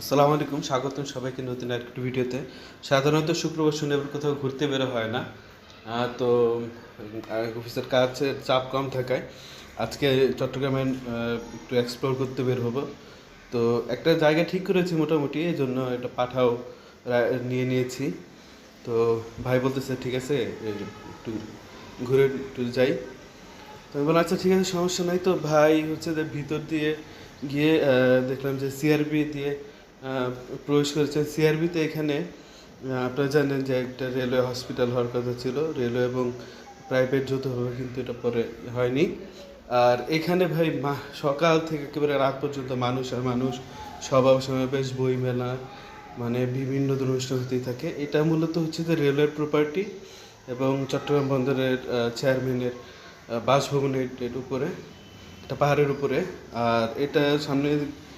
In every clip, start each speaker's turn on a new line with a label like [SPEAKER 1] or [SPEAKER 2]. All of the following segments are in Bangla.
[SPEAKER 1] আসসালামু আলাইকুম, স্বাগতম সবাইকে নতুন একটি ভিডিওতে। সাধারণত শুক্রবার শনিবার কোথাও ঘুরতে বেরো হয় না। তো অফিসের কাজের চাপ কম থাকায় আজকে চট্টগ্রামে একটু এক্সপ্লোর করতে বের হব। তো, একটা জায়গা ঠিক করেছি মোটামুটি এই জন্য একটা পাঠাও নিয়ে নিয়েছি। তো, ভাই বলতেছে, ঠিক আছে একটু ঘুরে একটু যাই। তো আমি বললাম আচ্ছা ঠিক আছে, সমস্যা নাই। তো ভাই হচ্ছে যে ভিতর দিয়ে গিয়ে দেখলাম যে সিআরবি দিয়ে প্রবেশ করেছে সিআরবিতে এখানে আপনারা জানেন যে একটা রেলওয়ে হসপিটাল হওয়ার কথা ছিল। রেলওয়ে এবং প্রাইভেট যৌথভাবে কিন্তু এটা পরে হয়নি। আর এখানে ভাই সকাল থেকে একেবারে রাত পর্যন্ত মানুষ আর মানুষ, সভা সমাবেশ বই মেলা মানে বিভিন্ন ধরনের অনুষ্ঠান হতেই থাকে। এটা মূলত হচ্ছে যে রেলওয়ের প্রপার্টি এবং চট্টগ্রাম বন্দরের চেয়ারম্যানের বাসভবনের এর উপরে, একটা পাহাড়ের উপরে। আর এটা সামনে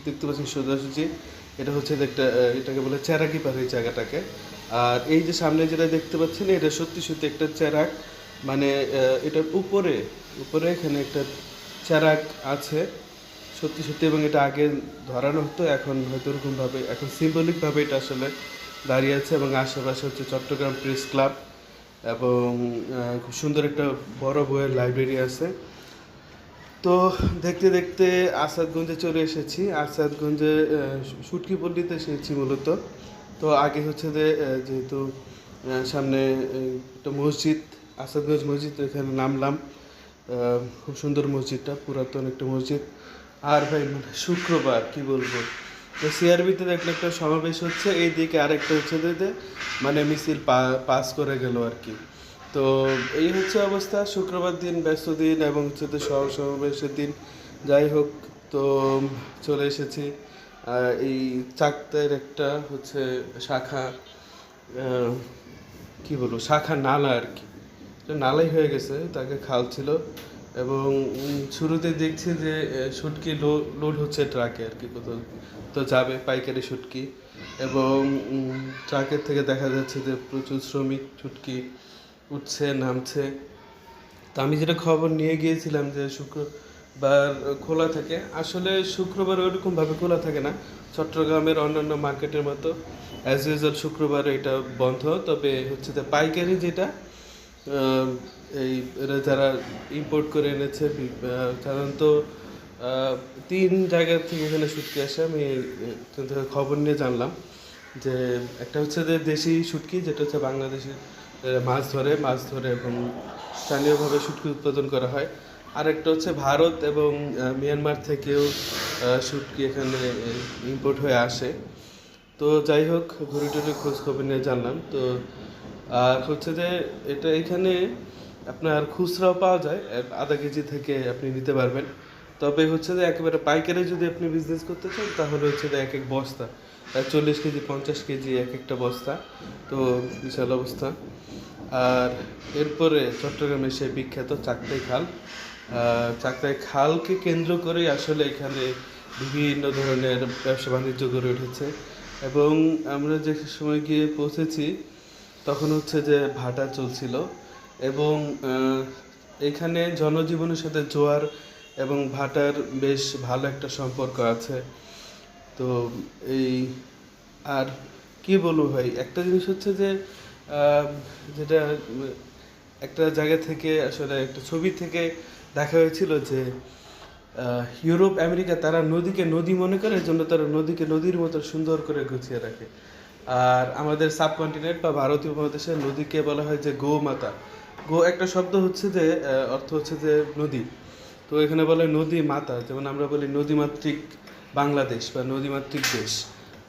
[SPEAKER 1] দেখতে পাচ্ছেন সোজাসুজি এটা হচ্ছে একটা এটাকে বলে চেরাকি পাহাড়ি জায়গাটাকে। আর এই যে সামনে যেটা দেখতে পাচ্ছেন, এটা সত্যি সত্যি একটা চেরাক মানে এটার উপরে উপরে এখানে একটা চেরাক আছে। সত্যি সত্যি এবং এটা আগে ধরানো হতো, এখন হয়তো ওরকমভাবে এখন সিম্বলিকভাবে এটা আসলে দাঁড়িয়ে আছে এবং আশেপাশে হচ্ছে চট্টগ্রাম প্রেস ক্লাব এবং খুব সুন্দর একটা বড় বইয়ের লাইব্রেরি আছে। তো দেখতে দেখতে আসাদগঞ্জে চলে এসেছি। আসাদগঞ্জে সুটকি পল্লীতে এসেছি মূলত। তো আগে হচ্ছে যে যেহেতু সামনে একটা মসজিদ, আসাদগঞ্জ মসজিদ এখানে নামলাম। খুব সুন্দর মসজিদটা, পুরাতন একটা মসজিদ। আর ভাই মানে শুক্রবার, কি বলব? তো সিআরবিতে দেখলে একটা সমাবেশ হচ্ছে। এই এইদিকে আরেকটা হচ্ছে যে মানে মিছিল পাস করে গেল আর কি। তো এই হচ্ছে অবস্থা। শুক্রবার দিন, ব্যস্ত দিন এবং হচ্ছে তো সমাবেশের দিন। যাই হোক, তো চলে এসেছি। এই চাকতের একটা হচ্ছে শাখা কি বলব, শাখা নালা আর কি। নালাই হয়ে গেছে, তাকে খাল ছিল। এবং শুরুতে দেখছি যে শুটকি লোড হচ্ছে ট্রাকে আর কি কোথাও। তো যাবে পাইকারি শুটকি এবং ট্রাকের থেকে দেখা যাচ্ছে যে প্রচুর শ্রমিক শুটকি উঠছে, নামছে। তো আমি যেটা খবর নিয়ে গিয়েছিলাম যে শুক্রবার খোলা থাকে, আসলে শুক্রবার ওইরকম ভাবে খোলা থাকে না। চট্টগ্রামের অন্যান্য মার্কেটের মতো অ্যাজ ইউজুয়াল শুক্রবার এটা বন্ধ, তবে হচ্ছে যে পাইকারি যেটা এই যারা ইম্পোর্ট করে এনেছে সাধারণত তিন জায়গা থেকে এখানে শুটকি আসে, আমি খবর নিয়ে জানলাম। যে একটা হচ্ছে যে দেশি শুটকি, যেটা হচ্ছে বাংলাদেশে মাছ ধরে মাছ ধরে এবং স্থানীয়ভাবে শুটকি উৎপাদন করা হয়। আর একটা হচ্ছে ভারত এবং মিয়ানমার থেকেও শুটকি এখানে ইম্পোর্ট হয়ে আসে। তো যাই হোক ঘুরি টুরি খোঁজ খবর নিয়ে জানলাম। তো, আর হচ্ছে যে এটা এখানে আপনার খুচরাও পাওয়া যায় আধা কেজি থেকে আপনি নিতে পারবেন। তবে হচ্ছে যে একেবারে পাইকারি যদি আপনি বিজনেস করতে চান, তাহলে হচ্ছে যে এক এক বস্তা। চল্লিশ কেজি, পঞ্চাশ কেজি এক একটা বস্তা। তো বিশাল অবস্থা। আর এরপরে চট্টগ্রামের সেই বিখ্যাত চাকতাই খাল। চাকতাই খালকে কেন্দ্র করেই আসলে এখানে বিভিন্ন ধরনের ব্যবসা বাণিজ্য গড়ে উঠেছে। এবং আমরা যে সময় গিয়ে পৌঁছেছি, তখন হচ্ছে যে ভাটা চলছিল। এবং এখানে জনজীবনের সাথে জোয়ার এবং ভাটার বেশ ভালো একটা সম্পর্ক আছে। তো এই, আর কি বলব ভাই? একটা জিনিস হচ্ছে যে যেটা, একটা জায়গা থেকে আসলে একটা ছবি থেকে দেখা হয়েছিল যে ইউরোপ, আমেরিকা তারা নদীকে নদী মনে করে জন্য তারা নদীকে নদীর মতো সুন্দর করে গুছিয়ে রাখে। আর আমাদের সাবকন্টিনেন্ট বা ভারতীয় উপমহাদেশের নদীকে বলা হয় যে গৌমাতা। গো, একটা শব্দ হচ্ছে যে অর্থ হচ্ছে যে নদী। তো এখানে বলে নদী মাতা যেমন আমরা বলি নদীমাতৃক বাংলাদেশ বা নদীমাতৃক দেশ।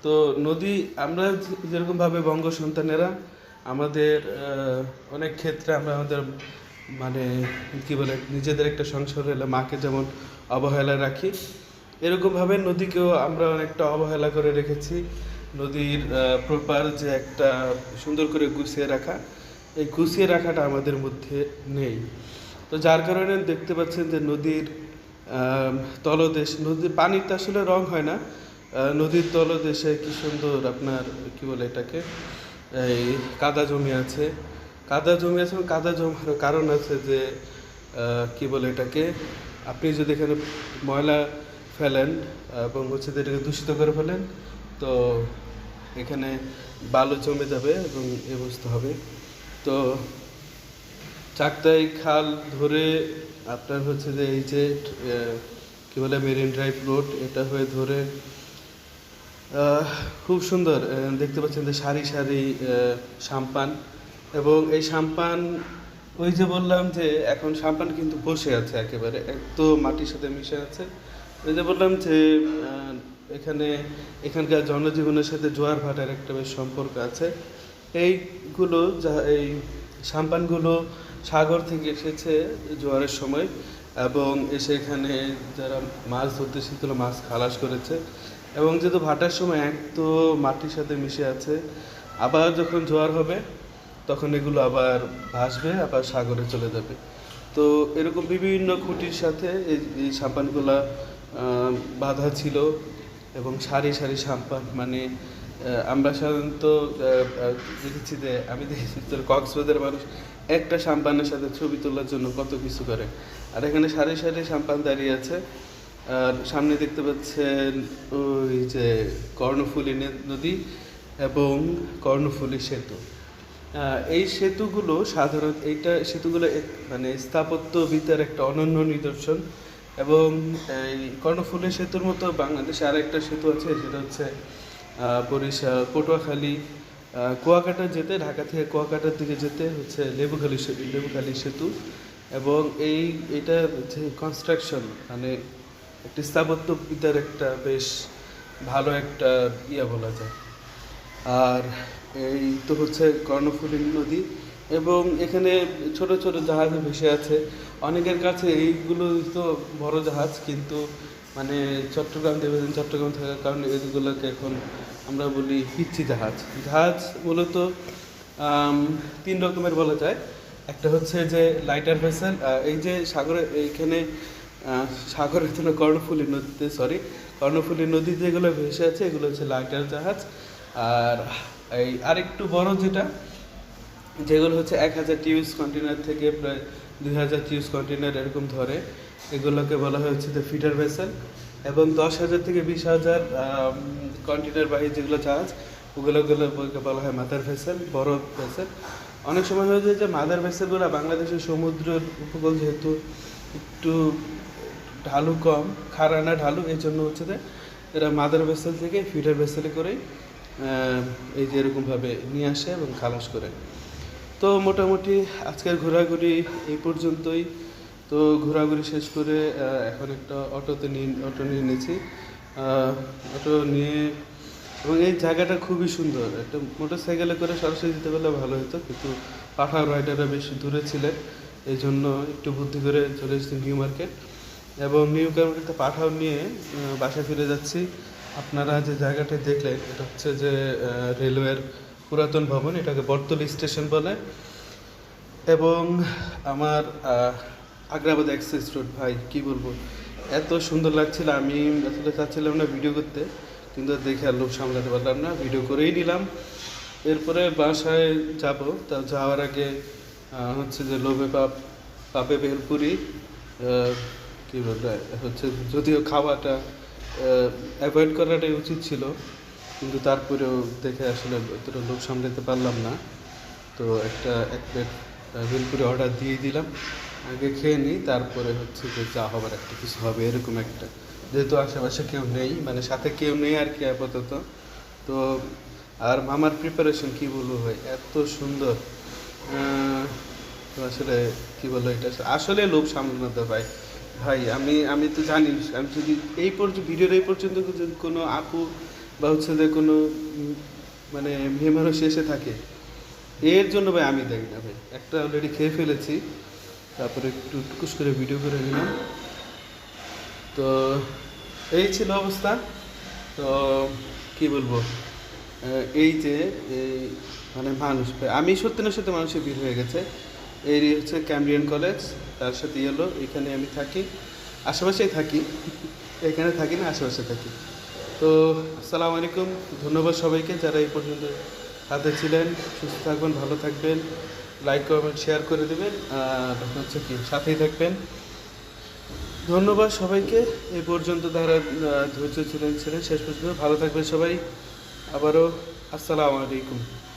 [SPEAKER 1] তো নদী, আমরা যেরকমভাবে বঙ্গ সন্তানেরা, আমাদের অনেক ক্ষেত্রে আমরা আমাদের মানে কি বলে, নিজেদের একটা সংসার হলে মাকে যেমন অবহেলা রাখি, এরকমভাবে নদীকেও আমরা অনেকটা অবহেলা করে রেখেছি। নদীর প্রপার যে একটা সুন্দর করে গুছিয়ে রাখা, এই গুছিয়ে রাখাটা আমাদের মধ্যে নেই। তো যার কারণে দেখতে পাচ্ছেন যে নদীর তলদেশ নদীর পানিতে আসলে রং হয় না। নদীর তলদেশে কি সুন্দর আপনার, কি বলে এটাকে? এই কাদা জমি আছে। কাদা জমি আছে এবং কাদা জমার কারণ আছে যে কি বলে এটাকে? আপনি যদি এখানে ময়লা ফেলেন, এবং হচ্ছে এটাকে দূষিত করে ফেলেন, তো এখানে বালু জমে যাবে এবং এ বুঝতে হবে। তো চাকতাই খাল ধরে আপনার হচ্ছে যে এই যে কি বলে, মেরিন ড্রাইভ রোড, এটা হয়ে ধরে খুব সুন্দর দেখতে পাচ্ছেন যে সারি সারি সাম্পান এবং এই সাম্পান, ওই যে বললাম যে এখন সাম্পান কিন্তু বসে আছে একেবারে, এক তো মাটির সাথে মিশে আছে। ওই যে বললাম যে এখানে এখানকার জনজীবনের সাথে জোয়ার ভাটার একটা বেশ সম্পর্ক আছে। এইগুলো যা, এই সাম্পানগুলো সাগর থেকে এসেছে জোয়ারের সময় এবং এসে এখানে যারা মাছ ধরতে সেগুলো মাছ খালাস করেছে এবং যেহেতু ভাটার সময় এক তো মাটির সাথে মিশে আছে, আবার যখন জোয়ার হবে তখন এগুলো আবার ভাসবে, আবার সাগরে চলে যাবে। তো এরকম বিভিন্ন খুঁটির সাথে এই সাম্পানগুলা বাঁধা ছিল এবং সারি সারি সাম্পান মানে আমরা সাধারণত দেখেছি যে আমি দেখেছি যে কক্সবাজারের মানুষ একটা সাম্পানের সাথে ছবি তোলার জন্য কত কিছু করে। আর এখানে সারি সারি সাম্পান দাঁড়িয়ে আছে। আর সামনে দেখতে পাচ্ছেন ওই যে কর্ণফুলী নদী এবং কর্ণফুলী সেতু। এই সেতুগুলো সাধারণ এইটা সেতুগুলো মানে স্থাপত্যবিদ্যার একটা অনন্য নিদর্শন এবং এই কর্ণফুলী সেতুর মতো বাংলাদেশে আর একটা সেতু আছে, সেটা হচ্ছে বরিশাল পটুয়াখালী কুয়াকাটা যেতে, ঢাকা থেকে কুয়াকাটার দিকে যেতে হচ্ছে লেবুখালি সেতু লেবুখালি সেতু এবং এই, এটা হচ্ছে কনস্ট্রাকশন মানে একটি স্থাপত্যবিদ্যার একটা বেশ ভালো একটা ইয়া বলা যায়। আর এই তো হচ্ছে কর্ণফুলী নদী এবং এখানে ছোট ছোট জাহাজ ভেসে আছে। অনেকের কাছে এইগুলো তো বড় জাহাজ, কিন্তু মানে চট্টগ্রাম দেবেন চট্টগ্রাম থাকার কারণে এইগুলোকে এখন আমরা বলি পিচ্ছি জাহাজ। জাহাজ মূলত তিন রকমের বলা যায়। একটা হচ্ছে যে লাইটার ভেসেল এই যে সাগরে এইখানে আহ, সাগরে তো না কর্ণফুলী নদীতে সরি কর্ণফুলী নদী যেগুলো ভেসে আছে এগুলো হচ্ছে লাইটার জাহাজ। আর এই আরেকটু বড় যেটা যেগুলো হচ্ছে এক হাজার টিউস কন্টেনার থেকে প্রায় দুই হাজার টিউস কন্টেনার এরকম ধরে। এগুলোকে বলা হচ্ছে যে ফিডার ভেসেল এবং দশ হাজার থেকে বিশ হাজার কন্টেনার বাহী যেগুলো জাহাজ ওগুলোগুলো বলা হয় মাদার ভেসেল বড় ভেসেল অনেক সময় হয়ে যায় যে মাদার ভেসেলগুলো বাংলাদেশের সমুদ্রের উপকূল যেহেতু একটু ঢালু কম খাড়া না ঢালু, এই জন্য হচ্ছে যে এরা মাদার ভেসেল থেকে ফিডার ভেসেলে করেই এই যে এরকমভাবে নিয়ে আসে এবং খালাস করে। তো মোটামুটি আজকের ঘোরাঘুরি এই পর্যন্তই। তো ঘোরাঘুরি শেষ করে এখন একটা অটোতে নিয়ে, অটো নিয়ে নিয়েছি অটো নিয়ে এবং এই জায়গাটা খুবই সুন্দর। একটা মোটর সাইকেলে করে সরাসরি যেতে পারলে ভালো হতো, কিন্তু পাঠাও রাইডাররা বেশি দূরে ছিলেন এই জন্য একটু বুদ্ধি করে চলে এসেছি নিউ মার্কেট। এবং নিউ মার্কেটে পাঠাও নিয়ে বাসায় ফিরে যাচ্ছি। আপনারা যে জায়গাটি দেখলেন, এটা হচ্ছে যে রেলওয়ের পুরাতন ভবন, এটাকে বর্তলি স্টেশন বলে। এবং আমার আগ্রাবাদ অ্যাক্সেস রোড, ভাই, কি বলব? এত সুন্দর লাগছিল, আমি আসলে চাচ্ছিলাম না ভিডিও করতে, কিন্তু দেখে আর লোক সামলাতে পারলাম না ভিডিও করেই নিলাম। এরপরে বাসায় যাব, তা যাওয়ার আগে হচ্ছে যে লোভে পাপ, পাপে ভেলপুরি কি বলবে, হচ্ছে যদিও খাওয়াটা অ্যাভয়েড করাটাই উচিত ছিল, কিন্তু তারপরেও দেখে আসলে অতটা লোক সামলাতে পারলাম না। তো একটা এক প্লেট ভেলপুরি অর্ডার দিয়ে দিলাম। আগে খেয়ে নিই, তারপরে হচ্ছে যে যা হবার একটা কিছু হবে, এরকম একটা। যেহেতু আশেপাশে কেউ নেই মানে সাথে কেউ নেই আর কি আপাতত। তো আর মামার প্রিপারেশন কি বলব ভাই? এত সুন্দর। তো আসলে কি বলব এটা? আসলে লোভ সামলাতে ভাই। ভাই, আমি আমি তো জানি, আমি যদি এই পর্যন্ত ভিডিওর এই পর্যন্ত যদি কোনো আপু বা হচ্ছে যে কোনো মানে মানুষ এসে থাকে, এর জন্য ভাই আমি দেখি না ভাই। একটা অলরেডি খেয়ে ফেলেছি। তারপরে একটু টুকুস করে ভিডিও করে নিলাম। তো এই ছিল অবস্থা। তো কি বলব? এই যে, এই মানে মানুষ, আমি সত্যি না সত্যি মানুষের ভিড় হয়ে গেছে। এই হচ্ছে ক্যামরিয়ান কলেজ তার সাথে এলো এখানে আমি থাকি। আশেপাশেই থাকি। এখানে থাকি না, আশেপাশে থাকি। তো আসসালামু আলাইকুম। ধন্যবাদ সবাইকে যারা এই পর্যন্ত সাথে ছিলেন। সুস্থ থাকবেন, ভালো থাকবেন। লাইক কমেন্ট শেয়ার করে দেবেন। আর হচ্ছে কি, সাথেই থাকবেন। ধন্যবাদ সবাইকে। এ পর্যন্ত তারা ধৈর্য ছিলেন ছিলেন। শেষ পর্যন্ত ভালো থাকবেন সবাই। আবারও আসসালামু আলাইকুম।